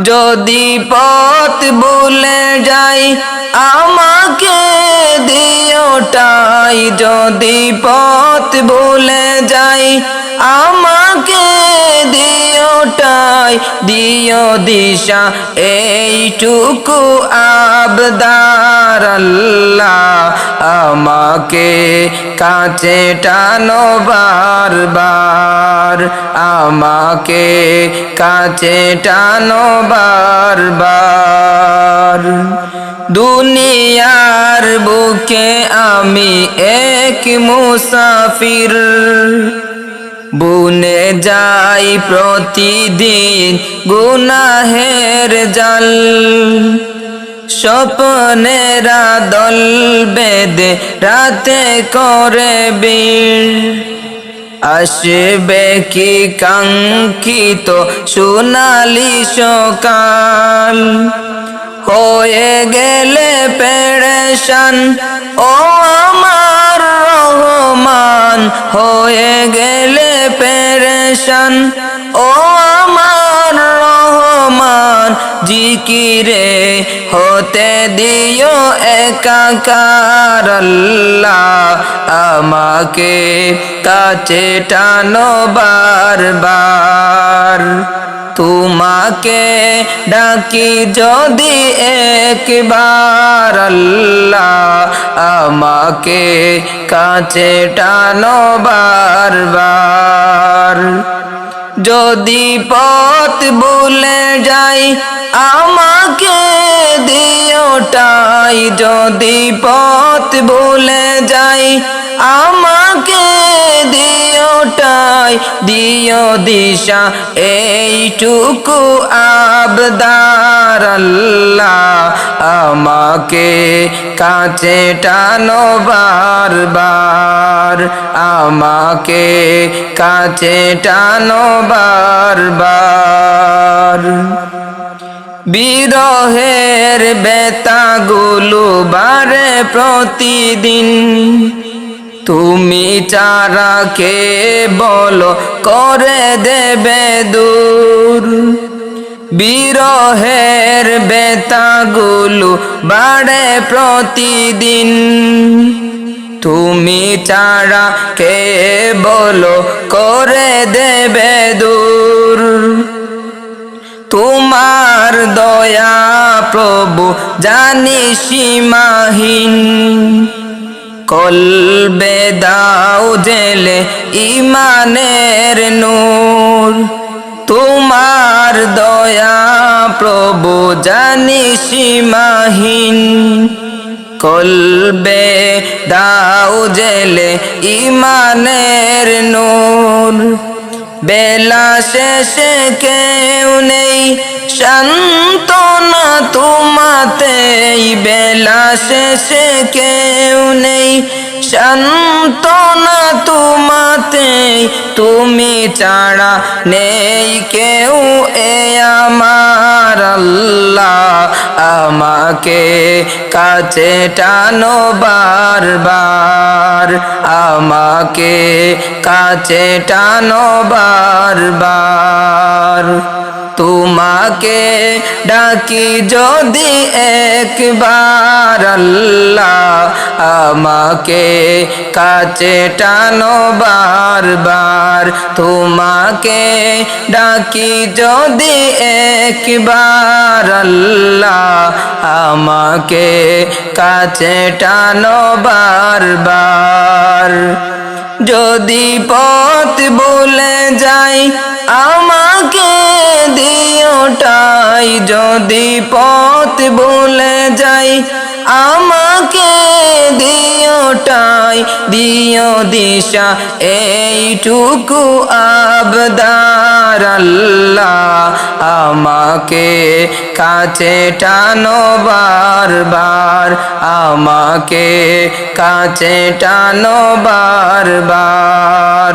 যদি পথ ভুলে যাই আমাকে দিওটাই যদি পথ ভুলে যাই আমাকে দিওটাই দিও দিশা, এইটুকু আবদার আল্লাহ আমাকে কাছে টানো বারবার, আমাকে কাছে টানো বারবার। দুনিয়ার বুকে আমি এক মুসাফির। বুনে যাই প্রতিদিন গুনাহের জাল। স্বপ্নেরা দল বেদে রাতে করে বীর। আসবে কি কাঙ্ক্ষিত সোনালি সকাল? হয়ে গেলে পেরেশান, ও আমার রহমান। হয়ে গেলে পেরেশান ও আমার রহমান জিকিরে হতে দিও একাকার আল্লাহ আমাকে কাছে টানো বারবার। তোমাকে ডাকি যদি একবার আল্লাহ আমাকে কাছে টানো বারবার। যদি পথ ভুলে যাই, আমাকে দিওটাই যদি পথ ভুলে যাই আমাকে দিওটাই দিও দিশা, এইটুকু আবদার আল্লাহ আমাকে কাছে টানো বারবার, আমাকে কাছে টানো বারবার। বিরহের বেতাগুলো বারে প্রতিদিন তুমি চারাকে বলো করে দেবে দূর। বিরহের বেতাগুলো বাড়ে প্রতিদিন। তুমি চারা কে বলো করে দেবে দূর। তোমার দয়া প্রভু জানি সীমাহীন। কলবে দাও জেলে ইমানের নূর। তোমার দয়া প্রভু জানি সীমাহীন। কলবে দাও জেলে ইমানের নূর। বেলা শেষে কেউ নেই শান্তনা তোমাতেই। বেলা শেষে কেউ শান্তনা তোমাতেই তুমি ছাড়া নেই কেউ। এ আমার আল্লাহ আমাকে কাছে টানো বারবার। আমাকে কাছে টানো বারবার। তোমাকে ডাকি যদি একবার আল্লাহ আমাকে কাছে টানো বারবার। তোমাকে ডাকি যদি একবার আল্লাহ আমাকে কাছে টানো বারবার। যদি পথ বলে যাই আমাকে দিওটাই যদি পথ বলে যাই, আমাকে দিওটাই দিও দিশা, এইটুকু আবদার আল্লাহ আমাকে কাছে টানো বারবার, আমাকে কাছে টানো বারবার।